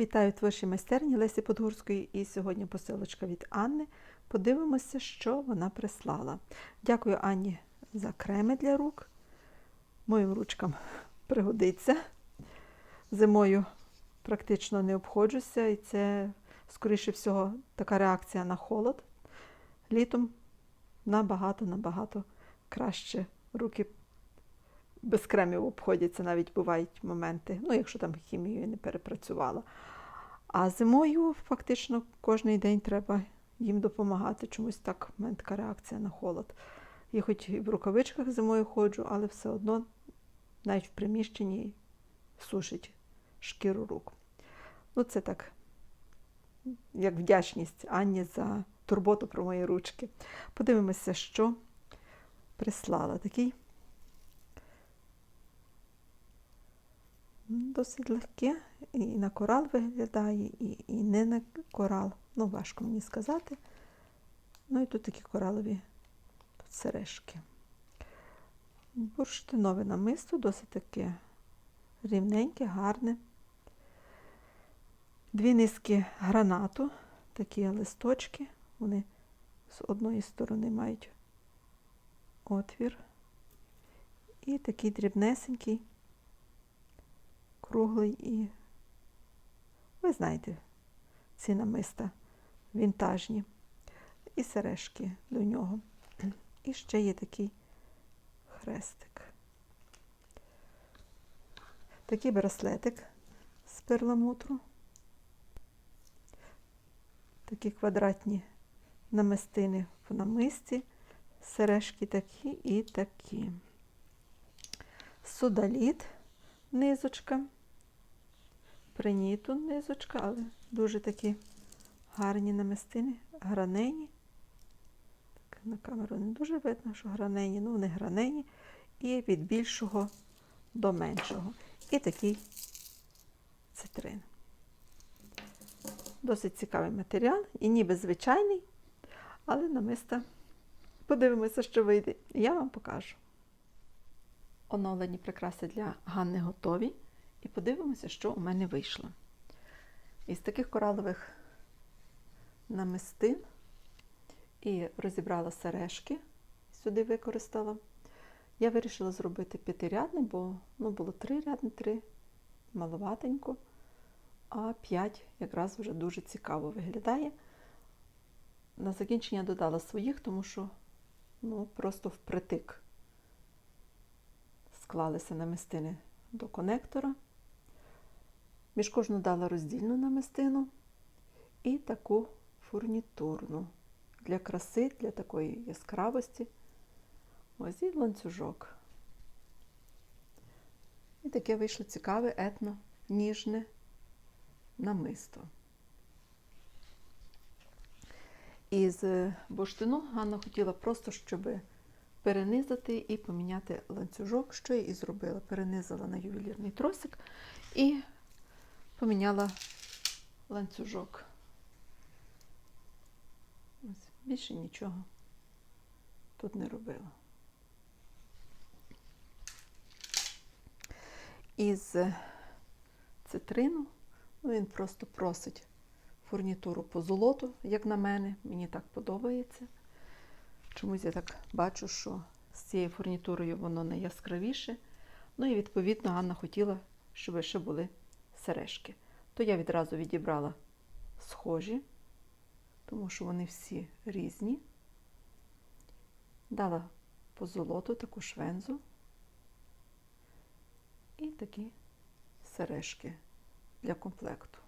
Вітаю творчій майстерні Лесі Подгурської і сьогодні посилочка від Анни. Подивимося, що вона прислала. Дякую Анні за креми для рук. Моїм ручкам пригодиться. Зимою практично не обходжуся, і це, скоріше всього, така реакція на холод. Літом набагато-набагато краще руки без кремів обходяться, навіть бувають моменти, ну, якщо там хімію не перепрацювала. А зимою фактично кожен день треба їм допомагати. Чомусь так в мене така реакція на холод. Я хоч і в рукавичках зимою ходжу, але все одно навіть в приміщенні сушить шкіру рук. Ну, це так, як вдячність Анні за турботу про мої ручки. Подивимося, що прислала. Такий досить легке, і на корал виглядає, і, і не на корал. Ну, важко мені сказати. Ну і тут такі коралові сережки. Бурштинове намисто, досить таке рівненьке, гарне. Дві низки гранату, такі листочки. Вони з одної сторони мають отвір. І такий дрібнесенький круглий і, ви знаєте, ці намиста вінтажні. І сережки до нього. І ще є такий хрестик. Такий браслетик з перламутру. Такі квадратні намистини в намисті, сережки такі і такі. Судаліт, низочка приніту низочка, але дуже такі гарні намистини, гранені. Так, на камеру не дуже видно, що гранені, ну вони гранені. І від більшого до меншого. І такий цитрин. Досить цікавий матеріал, і ніби звичайний, але намиста. Подивимося, що вийде. Я вам покажу. Оновлені прикраси для Ганни готові. І подивимося, що у мене вийшло. Із таких коралових намистин і розібрала сережки, сюди використала. Я вирішила зробити п'ятирядне, бо ну, було три рядне, три маловатенько, а п'ять якраз вже дуже цікаво виглядає. На закінчення додала своїх, тому що ну, просто впритик склалися намистини до конектора. Між кожну дала роздільну намистину і таку фурнітурну для краси, для такої яскравості. Ось і ланцюжок. І таке вийшло цікаве, етно, ніжне намисто. Із бурштину Ганна хотіла просто, щоб перенизати і поміняти ланцюжок, що я і зробила. Перенизала на ювелірний тросик і поміняла ланцюжок. Більше нічого тут не робила. Із цитрину, ну, він просто просить фурнітуру по золоту, як на мене, мені так подобається. Чомусь я так бачу, що з цією фурнітурою воно найяскравіше. Ну і відповідно Ганна хотіла, щоб ще були сережки. То я відразу відібрала схожі, тому що вони всі різні. Дала по золоту таку швензу і такі сережки для комплекту.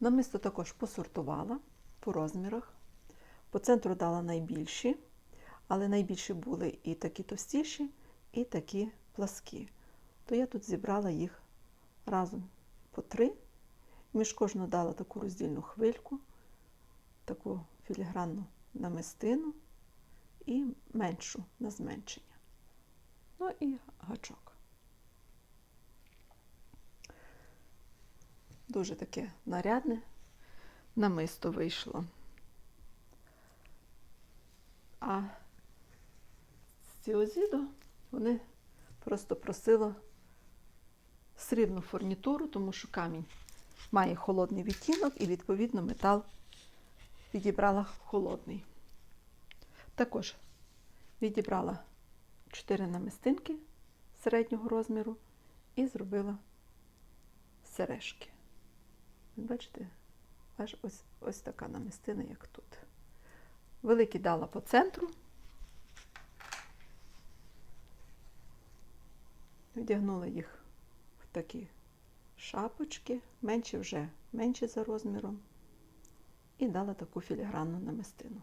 Намисто також посортувала по розмірах. По центру дала найбільші, але найбільші були і такі товстіші, і такі пласкі то я тут зібрала їх разом по три. Між кожну дала таку роздільну хвильку, таку філігранну намистину і меншу на зменшення. Ну і гачок. Дуже таке нарядне намисто вийшло. А з цього зіду вони просто просила срібну фурнітуру, тому що камінь має холодний відтінок і, відповідно, метал відібрала холодний. Також відібрала 4 намистинки середнього розміру і зробила сережки. Бачите, аж ось, ось така намистина, як тут. Великі дала по центру. Вдягнула їх такі шапочки, менші вже менші за розміром, і дала таку філігранну намистину.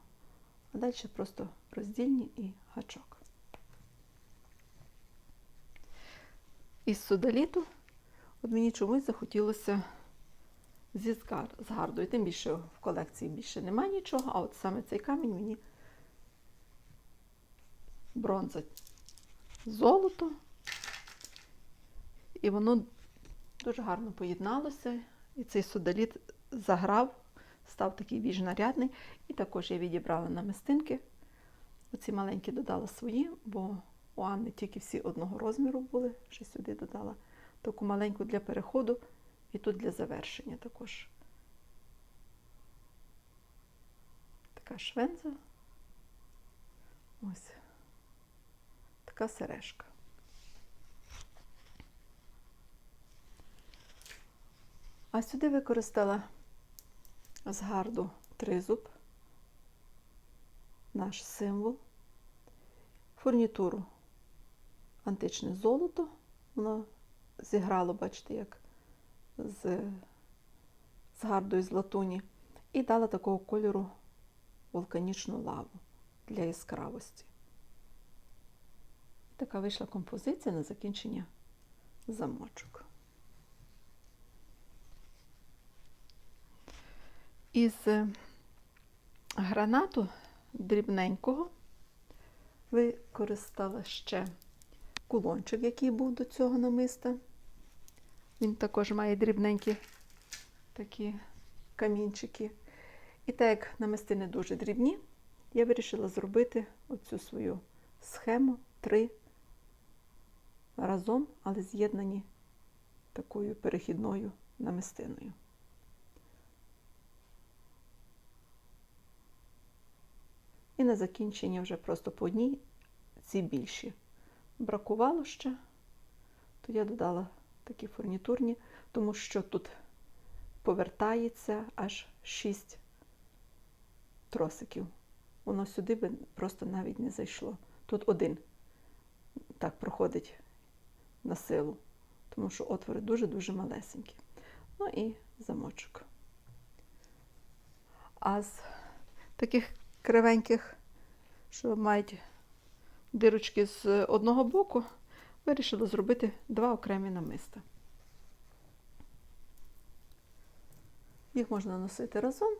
А далі просто роздільні і гачок. Із судоліту от мені чомусь захотілося зі згар, з гардою. Тим більше в колекції більше немає нічого, а от саме цей камінь мені бронза золото. І воно дуже гарно поєдналося. І цей судоліт заграв, став такий більш нарядний. І також я відібрала намистинки. Оці маленькі додала свої, бо у Анни тільки всі одного розміру були. Ще сюди додала таку маленьку для переходу і тут для завершення також. Така швенза. Ось така сережка. А сюди використала з гарду тризуб, наш символ, фурнітуру античне золото. Воно зіграло, бачите, як з, з гардою з латуні, і дала такого кольору вулканічну лаву для яскравості. Така вийшла композиція на закінчення замочок. Із е, гранату дрібненького використала ще кулончик, який був до цього намиста. Він також має дрібненькі такі камінчики. І так як намистини дуже дрібні, я вирішила зробити оцю свою схему три разом, але з'єднані такою перехідною намистиною. На закінчення вже просто по одній ці більші. Бракувало ще, то я додала такі фурнітурні, тому що тут повертається аж 6 тросиків. Воно сюди би просто навіть не зайшло. Тут один так проходить на силу, тому що отвори дуже-дуже малесенькі. Ну і замочок. А з таких кривеньких, що мають дирочки з одного боку, вирішила зробити два окремі намиста. Їх можна носити разом,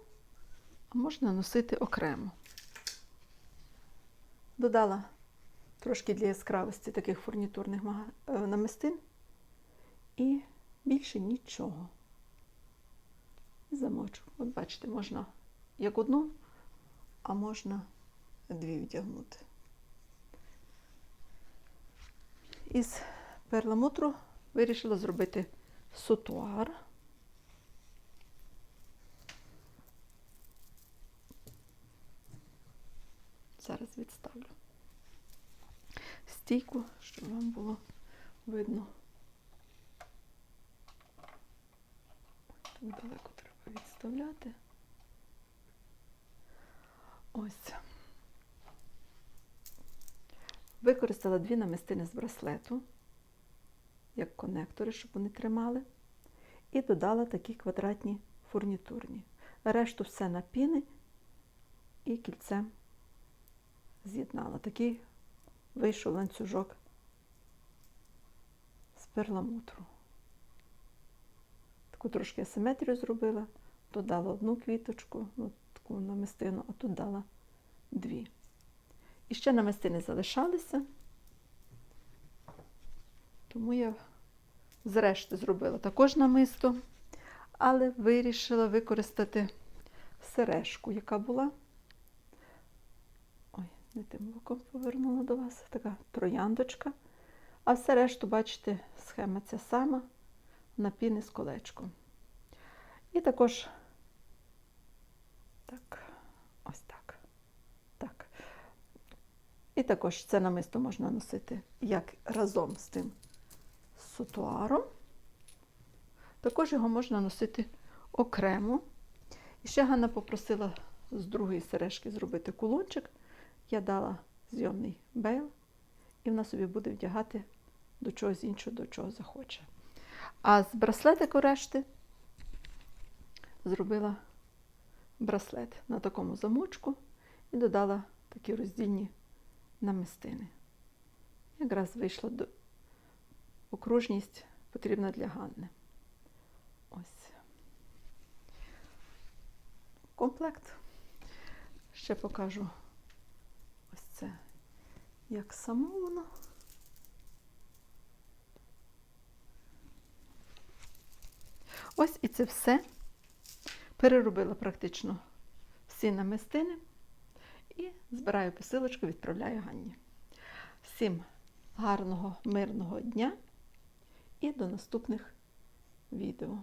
а можна носити окремо. Додала трошки для яскравості таких фурнітурних намистин і більше нічого. Замочу. От бачите, можна як одну, а можна дві вдягнути. Із перламутру вирішила зробити сутуар. Зараз відставлю стійку, щоб вам було видно. Так далеко треба відставляти. Ось. Використала дві намистини з браслету, як конектори, щоб вони тримали. І додала такі квадратні фурнітурні. Решту все на піни і кільцем з'єднала. Такий вийшов ланцюжок з перламутру. Таку трошки асиметрію зробила, додала одну квіточку, ну, таку намистину, а тут дала дві. І ще намистини залишалися, тому я зрешти зробила також намисто, але вирішила використати сережку, яка була. Ой, не тим боком повернула до вас, така трояндочка. А все решту, бачите, схема ця сама, на піни з колечком. І також так, ось так. Так. І також це намисто можна носити як разом з тим сутуаром. Також його можна носити окремо. І ще Ганна попросила з другої сережки зробити кулончик. Я дала зйомний бейл, і вона собі буде вдягати до чогось іншого, до чого захоче. А з браслетику решти зробила браслет на такому замочку і додала такі роздільні намистини. Якраз вийшла до окружність потрібна для Ганни. Ось. Комплект. Ще покажу ось це, як само воно. Ось і це все. Переробила практично всі намистини і збираю посилочку, відправляю Ганні. Всім гарного, мирного дня і до наступних відео.